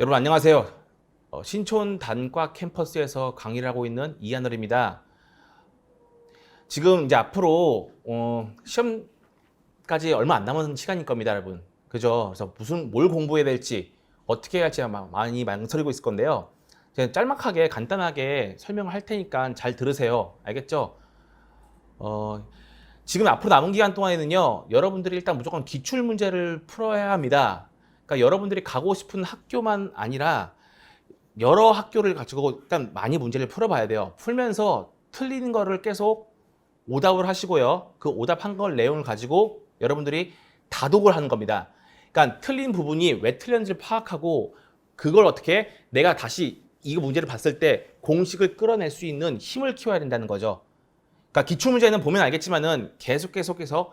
여러분 안녕하세요. 어, 신촌 단과 캠퍼스에서 강의를 하고 있는 이하늘입니다. 지금 이제 앞으로 어, 시험까지 얼마 안 남은 시간일 겁니다, 여러분. 그죠? 그래서 무슨 뭘 공부해야 될지 어떻게 해야 할지 막 많이 망설이고 있을 건데요. 제가 짤막하게 간단하게 설명을 할 테니까 잘 들으세요. 알겠죠? 어, 지금 앞으로 남은 기간 동안에는요, 여러분들이 일단 무조건 기출 문제를 풀어야 합니다. 그러니까 여러분들이 가고 싶은 학교만 아니라 여러 학교를 가지고 일단 많이 문제를 풀어봐야 돼요. 풀면서 틀리는 거를 계속 오답을 하시고요. 그 오답한 걸 내용을 가지고 여러분들이 다독을 하는 겁니다. 그러니까 틀린 부분이 왜 틀렸는지를 파악하고 그걸 어떻게 내가 다시 이거 문제를 봤을 때 공식을 끌어낼 수 있는 힘을 키워야 된다는 거죠. 그러니까 기출 문제는 보면 알겠지만은 계속 계속해서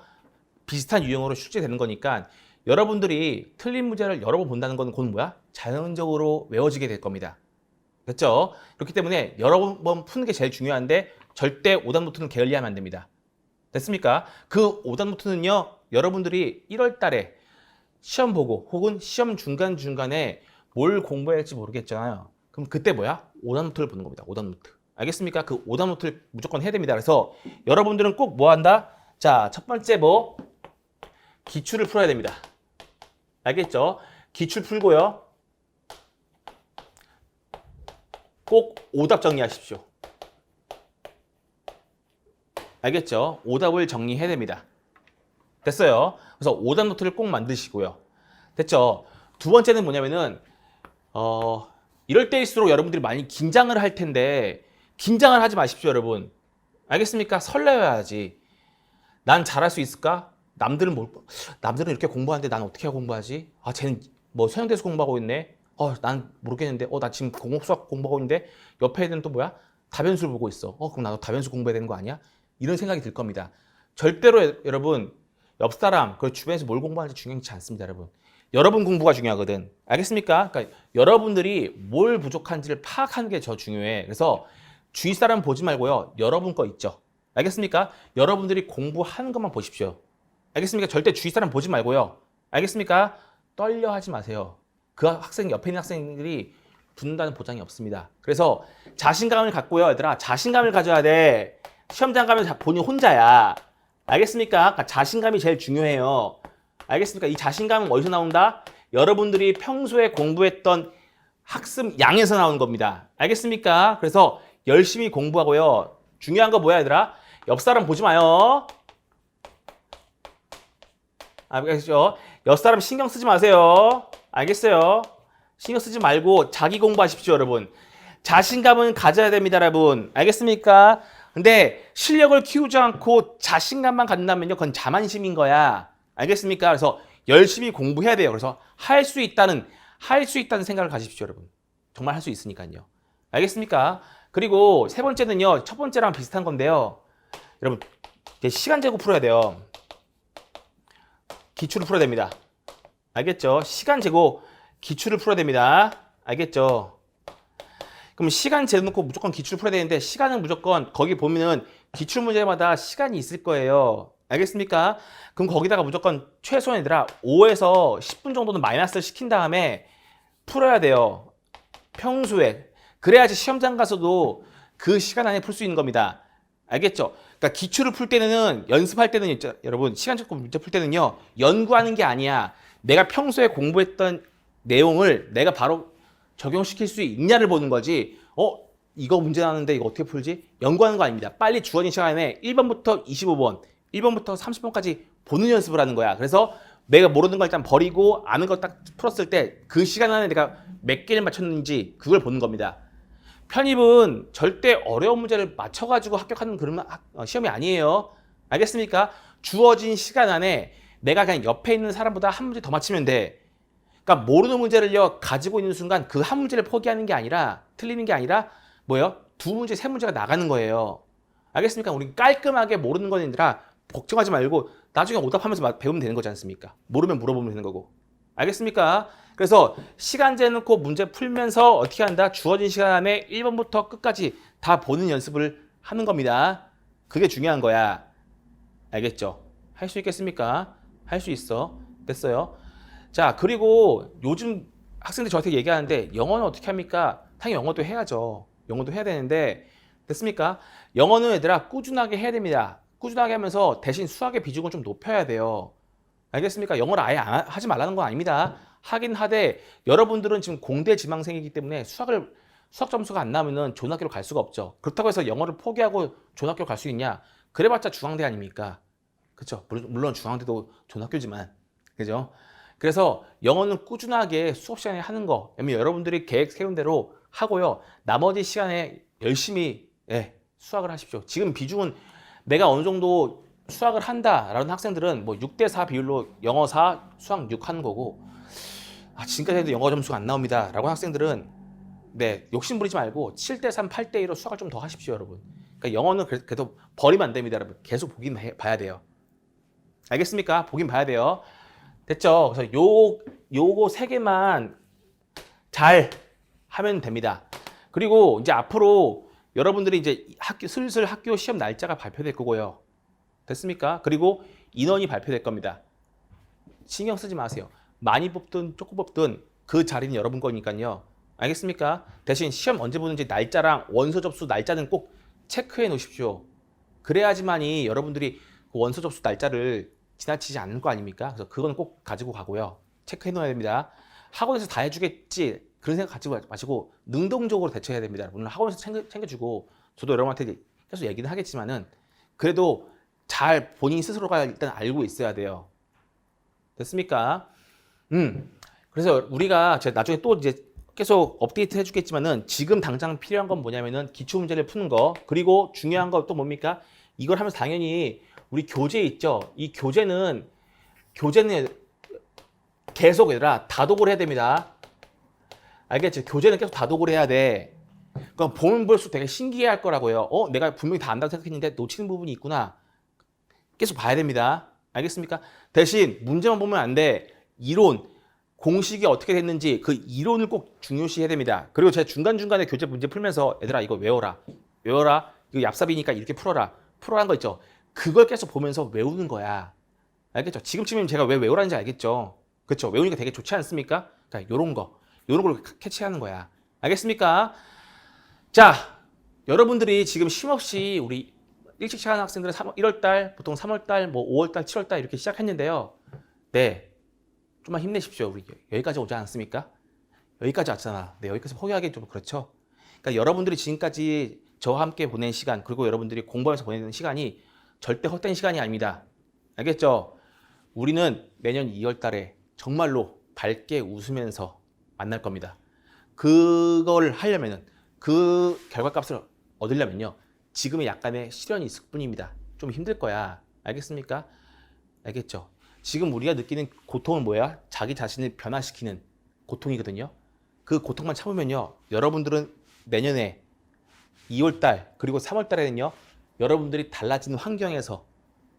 비슷한 유형으로 출제되는 거니까 여러분들이 틀린 문제를 여러 번 본다는 건 그건 뭐야? 자연적으로 외워지게 될 겁니다. 그렇죠? 그렇기 때문에 여러 번 푸는 게 제일 중요한데 절대 오답 노트는 게을리하면 안 됩니다. 됐습니까? 그 오답 노트는요, 여러분들이 1월 달에 시험 보고 혹은 시험 중간중간에 뭘 공부해야 할지 모르겠잖아요. 그럼 그때 뭐야? 오답 노트를 보는 겁니다. 오답 노트. 알겠습니까? 그 오답 노트를 무조건 해야 됩니다. 그래서 여러분들은 꼭 뭐 한다? 자, 첫 번째 뭐? 기출을 풀어야 됩니다. 알겠죠? 기출 풀고요. 꼭 오답 정리하십시오. 알겠죠? 오답을 정리해야 됩니다. 됐어요. 그래서 오답 노트를 꼭 만드시고요. 됐죠? 두 번째는 뭐냐면은 어 이럴 때일수록 여러분들이 많이 긴장을 할 텐데 긴장을 하지 마십시오, 여러분. 알겠습니까? 설레어야지. 난 잘할 수 있을까? 남들은 뭘 남들은 이렇게 공부하는데 난 어떻게 공부하지? 아, 쟤는 뭐 서양대에서 공부하고 있네. 어, 난 모르겠는데. 어, 나 지금 공업 수학 공부하고 있는데 옆에 애는 또 뭐야? 다변수를 보고 있어. 어, 그럼 나도 다변수 공부해야 되는 거 아니야? 이런 생각이 들 겁니다. 절대로 여- 여러분 옆 사람 그 주변에서 뭘 공부하는지 중요하지 않습니다, 여러분. 여러분 공부가 중요하거든. 알겠습니까? 그러니까 여러분들이 뭘 부족한지를 파악하는 게 저 중요해. 그래서 주위 사람 보지 말고요. 여러분 거 있죠. 알겠습니까? 여러분들이 공부하는 것만 보십시오. 알겠습니까? 절대 주위 사람 보지 말고요. 알겠습니까? 떨려 하지 마세요. 그 학생 옆에 있는 학생들이 붙는다는 보장이 없습니다. 그래서 자신감을 갖고요, 얘들아. 자신감을 가져야 돼. 시험장 가면 자- 본인 혼자야. 알겠습니까? 그러니까 자신감이 제일 중요해요. 알겠습니까? 이 자신감은 어디서 나온다? 여러분들이 평소에 공부했던 학습 양에서 나오는 겁니다. 알겠습니까? 그래서 열심히 공부하고요. 중요한 거 뭐야, 얘들아? 옆 사람 보지 마요. 알겠죠? 옆 사람 신경 쓰지 마세요. 알겠어요? 신경 쓰지 말고 자기 공부하십시오, 여러분. 자신감은 가져야 됩니다, 여러분. 알겠습니까? 근데 실력을 키우지 않고 자신감만 갖는다면요, 그건 자만심인 거야. 알겠습니까? 그래서 열심히 공부해야 돼요. 그래서 할 수 있다는, 할 수 있다는 생각을 가지십시오, 여러분. 정말 할 수 있으니까요. 알겠습니까? 그리고 세 번째는요, 첫 번째랑 비슷한 건데요. 여러분, 시간 재고 풀어야 돼요. 기출을 풀어야 됩니다. 알겠죠? 시간 재고 기출을 풀어야 됩니다. 알겠죠? 그럼 시간 재놓고 무조건 기출을 풀어야 되는데 시간은 무조건 거기 보면은 기출 문제마다 시간이 있을 거예요. 알겠습니까? 그럼 거기다가 무조건 최소한 얘들아 5에서 10분 정도는 마이너스를 시킨 다음에 풀어야 돼요. 평소에. 그래야지 시험장 가서도 그 시간 안에 풀 수 있는 겁니다. 알겠죠? 그러니까 기출을 풀 때는 연습할 때는 여러분 시간 적고 문제 풀 때는요 연구하는 게 아니야. 내가 평소에 공부했던 내용을 내가 바로 적용시킬 수 있냐를 보는 거지. 어 이거 문제 나왔는데 이거 어떻게 풀지? 연구하는 거 아닙니다. 빨리 주어진 시간에 1번부터 25번, 1번부터 30번까지 보는 연습을 하는 거야. 그래서 내가 모르는 걸 일단 버리고 아는 걸 딱 풀었을 때 그 시간 안에 내가 몇 개를 맞췄는지 그걸 보는 겁니다. 편입은 절대 어려운 문제를 맞춰가지고 합격하는 그런 학- 어, 시험이 아니에요. 알겠습니까? 주어진 시간 안에 내가 그냥 옆에 있는 사람보다 한 문제 더 맞히면 돼. 그러니까 모르는 문제를요 가지고 있는 순간 그 한 문제를 포기하는 게 아니라 틀리는 게 아니라 뭐예요? 두 문제, 세 문제가 나가는 거예요. 알겠습니까? 우리 깔끔하게 모르는 건 아니라 걱정하지 말고 나중에 오답하면서 막 배우면 되는 거지 않습니까? 모르면 물어보면 되는 거고. 알겠습니까? 그래서 시간 재놓고 문제 풀면서 어떻게 한다? 주어진 시간 안에 1번부터 끝까지 다 보는 연습을 하는 겁니다. 그게 중요한 거야. 알겠죠? 할 수 있겠습니까? 할 수 있어. 됐어요. 자, 그리고 요즘 학생들 저한테 얘기하는데 영어는 어떻게 합니까? 당연히 영어도 해야죠. 영어도 해야 되는데 됐습니까? 영어는 얘들아 꾸준하게 해야 됩니다. 꾸준하게 하면서 대신 수학의 비중을 좀 높여야 돼요. 알겠습니까? 영어를 아예 하지 말라는 건 아닙니다. 하긴 하되 여러분들은 지금 공대 지망생이기 때문에 수학을 수학 점수가 안 나오면은 좋은 학교로 갈 수가 없죠. 그렇다고 해서 영어를 포기하고 좋은 학교 갈 수 있냐? 그래봤자 중앙대 아닙니까? 그렇죠. 물론 중앙대도 좋은 학교지만 그죠? 그래서 영어는 꾸준하게 수업 시간에 하는 거, 여러분들이 계획 세운 대로 하고요. 나머지 시간에 열심히 예, 수학을 하십시오. 지금 비중은 내가 어느 정도 수학을 한다라는 학생들은 뭐 6대 4 비율로 영어 4, 수학 6 하는 거고 아, 지금까지 해도 영어 점수가 안 나옵니다 라고 학생들은 네, 욕심 부리지 말고 7대 3, 8대 2로 수학을 좀 더 하십시오, 여러분. 그러니까 영어는 그래- 그래도 버리면 안 됩니다, 여러분. 계속 보긴 해- 봐야 돼요. 알겠습니까? 보긴 봐야 돼요. 됐죠? 그래서 요 요거 세 개만 잘 하면 됩니다. 그리고 이제 앞으로 여러분들이 이제 학교 슬슬 학교 시험 날짜가 발표될 거고요. 됐습니까? 그리고 인원이 발표될 겁니다. 신경 쓰지 마세요. 많이 뽑든 조금 뽑든 그 자리는 여러분 거니까요. 알겠습니까? 대신 시험 언제 보는지 날짜랑 원서 접수 날짜는 꼭 체크해 놓으십시오. 그래야지만이 여러분들이 그 원서 접수 날짜를 지나치지 않는 거 아닙니까? 그래서 그건 꼭 가지고 가고요. 체크해 놓아야 됩니다. 학원에서 다 해주겠지 그런 생각 가지고 마시고 능동적으로 대처해야 됩니다. 물론 학원에서 챙겨, 챙겨주고 저도 여러분한테 계속 얘기는 하겠지만은 그래도 잘 본인 스스로가 일단 알고 있어야 돼요. 됐습니까? 음. 그래서 우리가 제가 나중에 또 이제 계속 업데이트 해주겠지만은 지금 당장 필요한 건 뭐냐면은 기출 문제를 푸는 거 그리고 중요한 거 또 뭡니까? 이걸 하면서 당연히 우리 교재 있죠. 이 교재는 교재는 계속 얘들아 다독을 해야 됩니다. 알겠지? 교재는 계속 다독을 해야 돼. 그럼 보면 볼수록 되게 신기해할 거라고요. 어, 내가 분명히 다 안다고 생각했는데 놓치는 부분이 있구나. 계속 봐야 됩니다. 알겠습니까? 대신 문제만 보면 안 돼. 이론, 공식이 어떻게 됐는지 그 이론을 꼭 중요시해야 됩니다. 그리고 제가 중간중간에 교재 문제 풀면서 얘들아 이거 외워라. 외워라. 이거 얍삽이니까 이렇게 풀어라. 풀어라는 거 있죠. 그걸 계속 보면서 외우는 거야. 알겠죠? 지금쯤이면 제가 왜 외우라는지 알겠죠? 그렇죠? 외우니까 되게 좋지 않습니까? 그러니까 요런 거. 요런 걸 캐치하는 거야. 알겠습니까? 자, 여러분들이 지금 쉼없이 우리 일찍 시작하는 학생들은 3, 1월달, 보통 3월달, 뭐 5월달, 7월달 이렇게 시작했는데요. 네. 좀만 힘내십시오. 우리 여기까지 오지 않았습니까? 여기까지 왔잖아. 네, 여기까지 포기하기 좀 그렇죠. 그러니까 여러분들이 지금까지 저와 함께 보낸 시간, 그리고 여러분들이 공부하면서 보내는 시간이 절대 헛된 시간이 아닙니다. 알겠죠? 우리는 내년 2월 달에 정말로 밝게 웃으면서 만날 겁니다. 그걸 하려면은 그 결과값을 얻으려면요. 지금의 약간의 시련이 있을 뿐입니다. 좀 힘들 거야. 알겠습니까? 알겠죠? 지금 우리가 느끼는 고통은 뭐야? 자기 자신을 변화시키는 고통이거든요. 그 고통만 참으면요. 여러분들은 내년에 2월 달 그리고 3월 달에는요. 여러분들이 달라지는 환경에서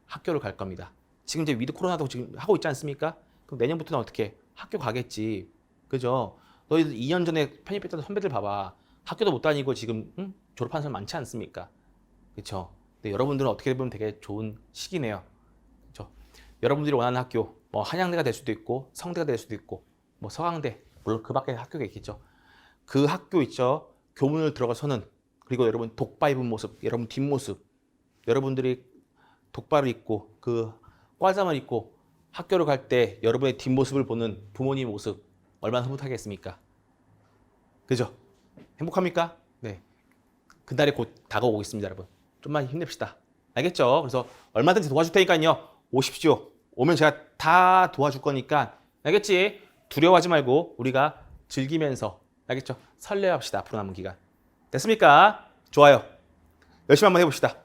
학교를 갈 겁니다. 지금 이제 위드 코로나도 지금 하고 있지 않습니까? 그럼 내년부터는 어떻게 학교 가겠지. 그죠? 너희들 2년 전에 편입했던 선배들 봐봐. 학교도 못 다니고 지금 응? 졸업한 사람 많지 않습니까? 그렇죠? 근데 여러분들은 어떻게 보면 되게 좋은 시기네요. 여러분들이 원하는 학교, 뭐 한양대가 될 수도 있고 성대가 될 수도 있고 뭐 서강대 물론 그 밖에 학교가 있겠죠. 그 학교 있죠. 교문을 들어가서는 그리고 여러분 독바 입은 모습, 여러분 뒷모습, 여러분들이 독바를 입고 그 과잠을 입고 학교를 갈 때 여러분의 뒷모습을 보는 부모님 모습 얼마나 흐뭇하겠습니까? 그죠? 행복합니까? 네. 그날이 곧 다가오고 있습니다, 여러분. 좀만 힘냅시다. 알겠죠? 그래서 얼마든지 도와줄 테니까요. 오십시오. 오면 제가 다 도와줄 거니까 알겠지? 두려워하지 말고 우리가 즐기면서 알겠죠? 설레합시다. 앞으로 남은 기간. 됐습니까? 좋아요. 열심히 한번 해봅시다.